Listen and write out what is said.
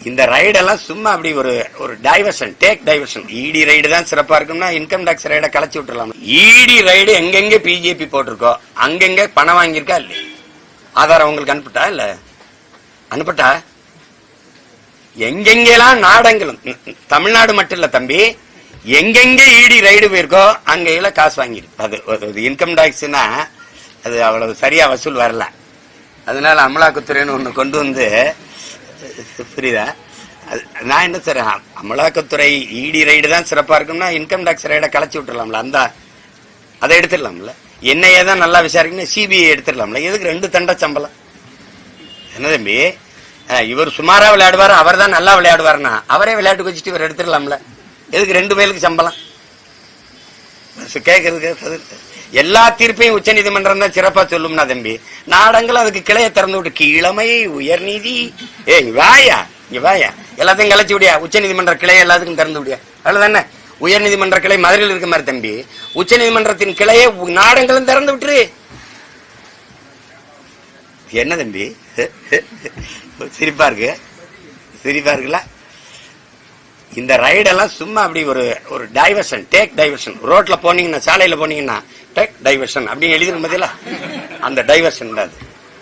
இந்த ரைடெல்லாம் சும்மா அப்படி ஒரு ஒரு diversion take diversion ED raid தான் சிறப்பா இருக்கும்னா இன்கம் டாக்ஸ் ரைடை கலைச்சு விட்டுலாம் இடி ரைடு எங்கெங்க பிஜேபி போட்டிருக்கோ அங்கெங்க பணம் வாங்கியிருக்கா இல்ல? ஆதாரம் உங்களுக்கு அனுப்பிட்டா இல்ல? அனுப்பிட்டா? எங்கெங்கெல்லாம் நாடங்களும் தமிழ்நாடு மட்டும் இல்ல தம்பி எங்கெங்க இடி ரைடு போயிருக்கோ அங்கெல்லாம் காசு வாங்கிருக்கு அது அது இன்கம் டாக்ஸ்னா அது அவ்வளவு சரியா வசூல் வரல. அதனால அமலாக்கத்துறைன்னு ஒன்று கொண்டு வந்து புரியுதா? அது- நான் என்ன சார் அமலாக்கத்துறை இடி ரைடு தான் சிறப்பா இருக்கும்னா இன்கம் டாக்ஸ் ரைடை கலைச்சு விட்டுடலாம்ல அந்த அதை எடுத்துடலாம்ல. என்னையே தான் நல்லா விசாரிக்கணும் சிபிஐ எடுத்துடலாம்ல. எதுக்கு ரெண்டு தண்ட சம்பளம்? என்ன தம்பி? இவர் சுமாரா விளையாடுவார்? அவர் தான் நல்லா விளையாடுவார்னா அவரே விளையாட்டு வச்சுட்டு இவர் எடுத்துடலாம்ல. எதுக்கு ரெண்டு பேருக்கு சம்பளம்? சு- பதில். எல்லா தீர்ப்பையும் உச்ச நீதிமன்றம் தான் சிறப்பா சொல்லும்னா தம்பி. நாடங்கள் அதுக்கு கிளைய திறந்து விட்டு கீழமை உயர்நீதி ஏ வாயா இங்க வாயா. எல்லாத்தையும் கலைச்சு விடியா. உச்ச நீதிமன்ற கிளையை எல்லாத்துக்கும் திறந்து விடியா. அவ்வளவுதானே? உயர் நீதிமன்ற கிளை மதுரையில் இருக்க மாதிரி தம்பி. உச்ச நீதிமன்றத்தின் கிளையை நாடங்களும் திறந்து விட்டுரு. என்ன தம்பி? சிரிப்பா இருக்கு. சிரிப்பா இருக்குல்ல? இந்த ரைடெல்லாம் சும்மா அப்படி ஒரு ஒரு டைவர்ஷன் டேக் டைவர்ஷன் ரோட்ல போனீங்கன்னா சாலையில போனீங்கன்னா டேக் டைவர்ஷன் அப்படின்னு எழுதிருக்கும் பதிலா அந்த டைவர்ஷன் தான் அது.